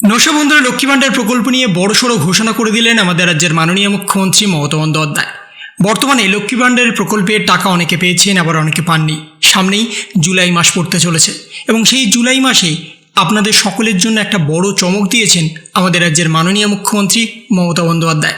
নশো বন্ধুরা লক্ষ্মী ভাণ্ডার প্রকল্প নিয়ে বড়সড় ঘোষণা করে দিলেন আমাদের রাজ্যের মাননীয় মুখ্যমন্ত্রী মমতা বন্দ্যোপাধ্যায়। বর্তমানে লক্ষ্মী ভাণ্ডারের প্রকল্পের টাকা অনেকে পেয়েছেন, আবার অনেকে পাননি। সামনেই জুলাই মাস পড়তে চলেছে এবং সেই জুলাই মাসে আপনাদের সকলের জন্য একটা বড় চমক দিয়েছেন আমাদের রাজ্যের মাননীয় মুখ্যমন্ত্রী মমতা বন্দ্যোপাধ্যায়।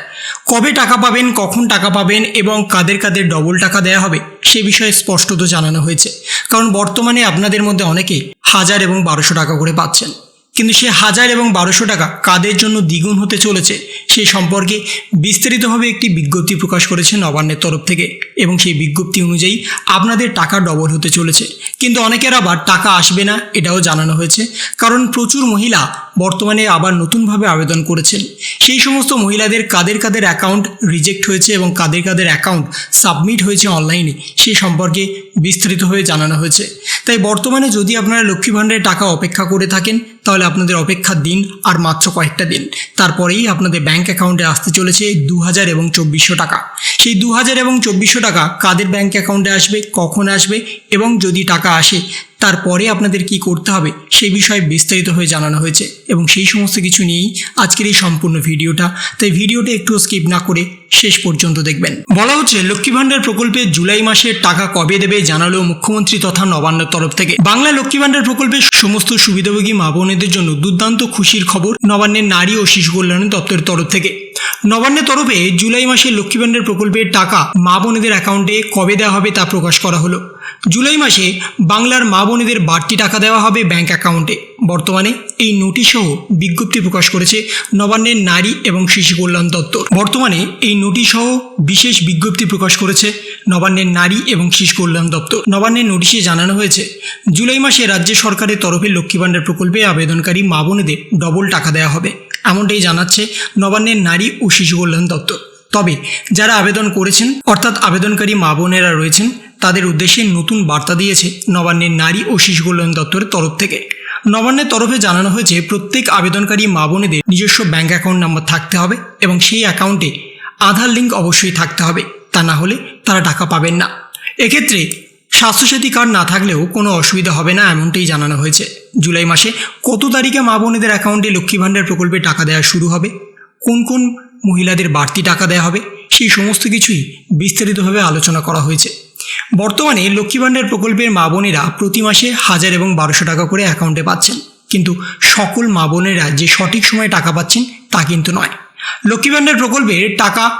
কবে টাকা পাবেন, কখন টাকা পাবেন এবং কাদের কাদের ডবল টাকা দেওয়া হবে, সে বিষয়ে স্পষ্টত জানানো হয়েছে। কারণ বর্তমানে আপনাদের মধ্যে অনেকেই হাজার এবং বারোশো টাকা করে পাচ্ছেন। কিন্তু সে হাজার এবং বারোশো টাকা কাদের জন্য দ্বিগুণ হতে চলেছে, সে সম্পর্কে বিস্তারিতভাবে একটি বিজ্ঞপ্তি প্রকাশ করেছে নবান্নের তরফ থেকে এবং সেই বিজ্ঞপ্তি অনুযায়ী আপনাদের টাকা ডবল হতে চলেছে। কিন্তু অনেকের আবার টাকা আসবে না, এটাও জানানো হয়েছে। কারণ প্রচুর মহিলা বর্তমানে আবার নতুনভাবে আবেদন করেছেন। সেই সমস্ত মহিলাদের কাদের কাদের অ্যাকাউন্ট রিজেক্ট হয়েছে এবং কাদের কাদের অ্যাকাউন্ট সাবমিট হয়েছে অনলাইনে, সে সম্পর্কে বিস্তারিতভাবে জানানো হয়েছে। তাই বর্তমানে যদি আপনারা লক্ষ্মী ভাণ্ডারের টাকা অপেক্ষা করে থাকেন, তাহলে আপনাদের অপেক্ষার দিন আর মাত্র কয়েকটা দিন। তারপরেই আপনাদের ব্যাংক অ্যাকাউন্টে আসতে চলেছে দু হাজার এবং চব্বিশশো টাকা। সেই দু হাজার এবং চব্বিশশো টাকা কাদের ব্যাঙ্ক অ্যাকাউন্টে আসবে, কখন আসবে এবং যদি টাকা আসে, তারপরে আপনাদের কি করতে হবে সেই বিষয়ে বিস্তারিতভাবে জানানো হয়েছে এবং সেই সমস্ত কিছু নিয়েই আজকের এই সম্পূর্ণ ভিডিওটা। তাই ভিডিওটা একটু স্কিপ না করে শেষ পর্যন্ত দেখবেন। বলা হচ্ছে লক্ষ্মী ভাণ্ডার প্রকল্পে জুলাই মাসের টাকা কবে দেবে জানালো মুখ্যমন্ত্রী তথা নবান্নর তরফ থেকে। বাংলা লক্ষ্মী ভাণ্ডার প্রকল্পের সমস্ত সুবিধাভোগী মা বোনেদের জন্য দুর্দান্ত খুশির খবর নবান্নের নারী ও শিশু কল্যাণ দপ্তরের তরফ থেকে। নবান্নের তরফে জুলাই মাসে লক্ষ্মী ভাণ্ডার প্রকল্পের টাকা মা বোনেদের অ্যাকাউন্টে কবে দেওয়া হবে তা প্রকাশ করা হলো। জুলাই মাসে বাংলার মা বোনেদের বাড়তি টাকা দেওয়া হবে ব্যাংক অ্যাকাউন্টে। বর্তমানে এই নোটিশ সহ বিজ্ঞপ্তি প্রকাশ করেছে নবান্নের নারী এবং শিশু কল্যাণ দপ্তর। বর্তমানে এই নোটিশ সহ বিশেষ বিজ্ঞপ্তি প্রকাশ করেছে নবান্নের নারী এবং শিশু কল্যাণ দপ্তর। নবান্নের নোটিশে জানানো হয়েছে, জুলাই মাসে রাজ্য সরকারের তরফে লক্ষ্মী ভাণ্ডার প্রকল্পে আবেদনকারী মা বোনেদের ডবল টাকা দেওয়া হবে। এমনটাই জানাচ্ছে নবান্নের নারী ও শিশু কল্যাণ দপ্তর। তবে যারা আবেদন করেছেন, অর্থাৎ আবেদনকারী মা বোনেরা রয়েছেন তাদের উদ্দেশ্যে নতুন বার্তা দিয়েছে নবান্নের নারী ও শিশু কল্যাণ দপ্তরের তরফ থেকে। নবান্নের তরফে জানানো হয়েছে, প্রত্যেক আবেদনকারী মা বোনেদের নিজস্ব ব্যাঙ্ক অ্যাকাউন্ট নাম্বার থাকতে হবে এবং সেই অ্যাকাউন্টে আধার লিঙ্ক অবশ্যই থাকতে হবে। তা না হলে তারা টাকা পাবেন না। এক্ষেত্রে স্বাস্থ্যসাথী কার্ড না থাকলেও কোনো অসুবিধা হবে না এমনটাই জানানো হয়েছে। জুলাই মাসে কত তারিখে মা বোনেদের অ্যাকাউন্টে লক্ষ্মী ভাণ্ডার প্রকল্পে টাকা দেওয়া শুরু হবে? কোন কোন মহিলাদের বাড়তি টাকা দেওয়া হবে? সেই সমস্ত কিছুই বিস্তারিতভাবে আলোচনা করা হয়েছে। বর্তমানে লক্ষ্মী ভাণ্ডার প্রকল্পের মা বোনেরা প্রতি মাসে হাজার এবং বারোশো টাকা করে অ্যাকাউন্টে পাচ্ছেন। কিন্তু সকল মা বোনেরা যে সঠিক সময়ে টাকা পাচ্ছেন তা কিন্তু নয়। লক্ষ্মী ভাণ্ডার প্রকল্পের টাকা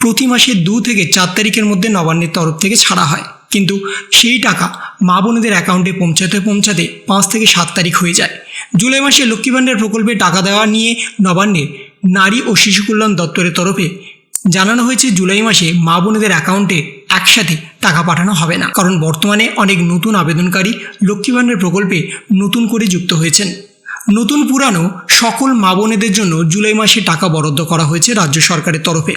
প্রতি মাসে দু থেকে চার তারিখের মধ্যে নবান্নের তরফ থেকে ছাড়া হয়। কিন্তু সেই টাকা মা বোনেদের অ্যাকাউন্টে পৌঁছাতে পৌঁছাতে পাঁচ থেকে সাত তারিখ হয়ে যায়। জুলাই মাসে লক্ষ্মী ভাণ্ডার প্রকল্পে টাকা দেওয়া নিয়ে নবান্নের নারী ও শিশু কল্যাণ দপ্তরের তরফে জানানো হয়েছে, জুলাই মাসে মা বোনেদের অ্যাকাউন্টে একসাথে টাকা পাঠানো হবে না। কারণ বর্তমানে অনেক নতুন আবেদনকারী লক্ষ্মী ভাণ্ডার প্রকল্পে নতুন করে যুক্ত হয়েছেন। নতুন পুরানো সকল মা বোনেদের জন্য জুলাই মাসে টাকা বরাদ্দ করা হয়েছে রাজ্য সরকারের তরফে।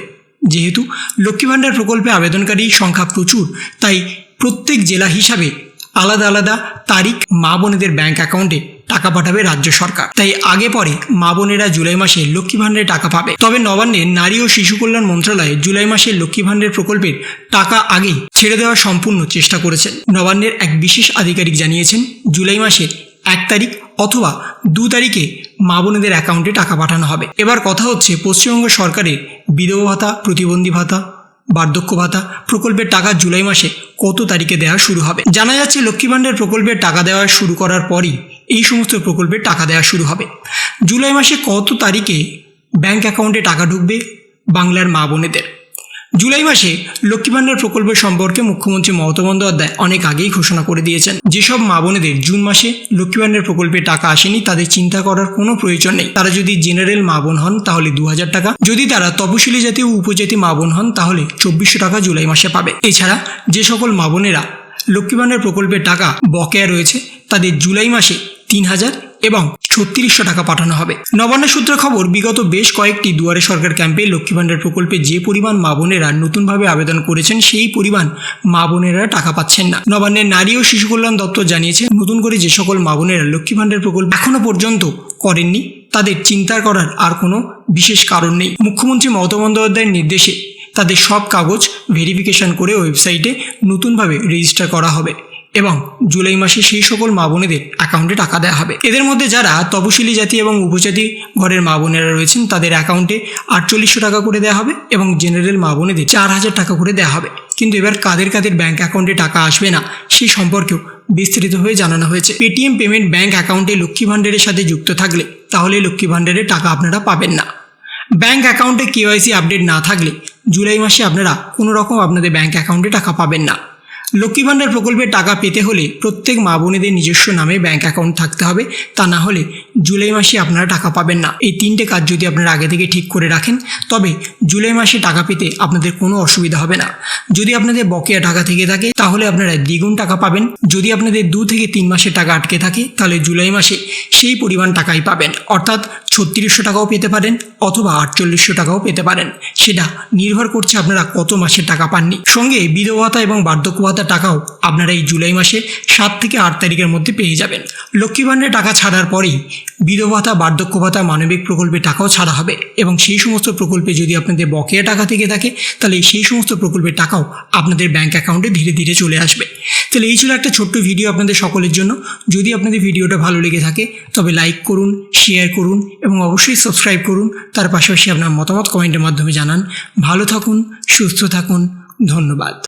যেহেতু লক্ষ্মী ভাণ্ডার প্রকল্পে আবেদনকারী সংখ্যা প্রচুর, তাই প্রত্যেক জেলা হিসাবে আলাদা আলাদা তারিখ মা বোনেদের ব্যাংক অ্যাকাউন্টে টাকা পাঠাবে রাজ্য সরকার। তাই আগে পরে মা বোনেরা জুলাই মাসে লক্ষ্মী ভাণ্ডারে টাকা পাবে। তবে নবান্নের নারী ও শিশু কল্যাণ মন্ত্রণালয় জুলাই মাসে লক্ষ্মী ভাণ্ডার প্রকল্পের টাকা আগেই ছেড়ে দেওয়ার সম্পূর্ণ চেষ্টা করেছেন নবান্নের এক বিশেষ আধিকারিক জানিয়েছেন, জুলাই মাসের এক তারিখ অথবা দু তারিখে মা বোনেদের অ্যাকাউন্টে টাকা পাঠানো হবে। এবার কথা হচ্ছে পশ্চিমবঙ্গ সরকারের বিধবা ভাতা, প্রতিবন্ধী ভাতা বার্ধক্য ভাতা প্রকল্পের টাকা জুলাই মাসে কত তারিখে দেওয়া শুরু হবে? জানা যাচ্ছে লক্ষ্মী ভাণ্ডার প্রকল্পের টাকা দেওয়া শুরু করার পরই এই সমস্ত প্রকল্পের টাকা দেওয়া শুরু হবে। জুলাই মাসে কত তারিখে ব্যাংক অ্যাকাউন্টে টাকা ঢুকবে? বাংলার মা বোনেদের। জুলাই মাসে লক্ষ্মী ভাণ্ডার প্রকল্প সম্পর্কে মুখ্যমন্ত্রী মমতা বন্দ্যোপাধ্যায় অনেক আগেই ঘোষণা করে দিয়েছেন। যেসব মা বোনেদের জুন মাসে লক্ষ্মী ভাণ্ডার প্রকল্পে টাকা আসেনি, তাদের চিন্তা করার কোনো প্রয়োজন নেই। তারা যদি জেনারেল মা বোন হন, তাহলে দু হাজার টাকা। যদি তারা তপশিলি জাতি ও উপজাতি মা বোন হন, তাহলে চব্বিশশো টাকা জুলাই মাসে পাবে। এছাড়া যে সকল মা বোনেরা লক্ষ্মী ভাণ্ডার প্রকল্পের টাকা বকেয়া রয়েছে, তাদের জুলাই মাসে তিন হাজার এবং ছত্রিশশো টাকা পাঠানো হবে। নবান্ন সূত্রে খবর, বিগত বেশ কয়েকটি দুয়ারে সরকার ক্যাম্পে লক্ষ্মী ভাণ্ডার প্রকল্পে যে পরিমাণ মা বোনেরা নতুনভাবে আবেদন করেছেন, সেই পরিমাণ মা বোনেরা টাকা পাচ্ছেন না। নবান্নের নারী ও শিশু কল্যাণ দপ্তর জানিয়েছে, নতুন করে যে সকল মা বোনেরা লক্ষ্মী ভাণ্ডার প্রকল্প এখনও পর্যন্ত করেননি, তাদের চিন্তা করার আর কোনো বিশেষ কারণ নেই। মুখ্যমন্ত্রী মমতা বন্দ্যোপাধ্যায়ের নির্দেশে তাদের সব কাগজ ভেরিফিকেশন করে ওয়েবসাইটে নতুনভাবে রেজিস্টার করা হবে। এবং জুলাই মাসে সেই সকল মা বোনেদের অ্যাকাউন্টে টাকা দেওয়া হবে। এদের মধ্যে যারা তপশিলি জাতি এবং উপজাতি ঘরের মা বোনেরা রয়েছেন, তাদের অ্যাকাউন্টে আটচল্লিশশো টাকা করে দেওয়া হবে এবং জেনারেল মা বোনেদের চার হাজার টাকা করে দেওয়া হবে। কিন্তু এবার কাদের কাদের ব্যাংক অ্যাকাউন্টে টাকা আসবে না সেই সম্পর্কেও বিস্তৃত হয়ে জানানো হয়েছে। পেটিএম পেমেন্ট ব্যাংক অ্যাকাউন্টে লক্ষ্মী ভাণ্ডারের সাথে যুক্ত থাকলে, তাহলে লক্ষ্মী ভাণ্ডারের টাকা আপনারা পাবেন না। ব্যাংক অ্যাকাউন্টে কেওয়াইসি আপডেট না থাকলে, জুলাই মাসে আপনারা কোনো রকম আপনাদের ব্যাংক অ্যাকাউন্টে টাকা পাবেন না। লক্ষ্মী ভাণ্ডার প্রকল্পের টাকা পেতে হলে প্রত্যেক মা বোনেদের নিজস্ব নামে ব্যাংক অ্যাকাউন্ট থাকতে হবে। তা না হলে জুলাই মাসে আপনারা টাকা পাবেন না। এই তিনটে কাজ যদি আপনারা আগে থেকে ঠিক করে রাখেন, তবে জুলাই মাসে টাকা পেতে আপনাদের কোনো অসুবিধা হবে না। যদি আপনাদের বকেয়া টাকা থেকে থাকে, তাহলে আপনারা দ্বিগুণ টাকা পাবেন। যদি আপনাদের দু থেকে তিন মাসের টাকা আটকে থাকে, তাহলে জুলাই মাসে সেই পরিমাণ টাকাই পাবেন। অর্থাৎ ছত্রিশশো টাকাও পেতে পারেন অথবা আটচল্লিশশো টাকাও পেতে পারেন। সেটা নির্ভর করছে আপনারা কত মাসের টাকা পাননি। সঙ্গে বিধবা ভাতা এবং বার্ধক্য ভাতার টাকাও আপনারা এই জুলাই মাসে সাত থেকে আট তারিখের মধ্যে পেয়ে যাবেন। লক্ষ্মী টাকা ছাড়ার পরেই বিধবা ভাতা বার্ধক্য ভাতা মানবিক প্রকল্পের টাকাও ছাড়া হবে এবং সেই সমস্ত প্রকল্পে যদি আপনাদের বকেয়া টাকা থেকে থাকে, তাহলে সেই সমস্ত প্রকল্পের টাকাও আপনাদের ব্যাংক অ্যাকাউন্টে ধীরে ধীরে চলে আসবে। তাহলে এই ছিল একটা ছোট্ট ভিডিও আপনাদের সকলের জন্য। যদি আপনাদের ভিডিওটা ভালো লেগে থাকে, তবে লাইক করুন, শেয়ার করুন এবং অবশ্যই সাবস্ক্রাইব করুন। তার পাশাপাশি আপনার মতামত কমেন্টের মাধ্যমে জানান। ভালো থাকুন, সুস্থ থাকুন। ধন্যবাদ।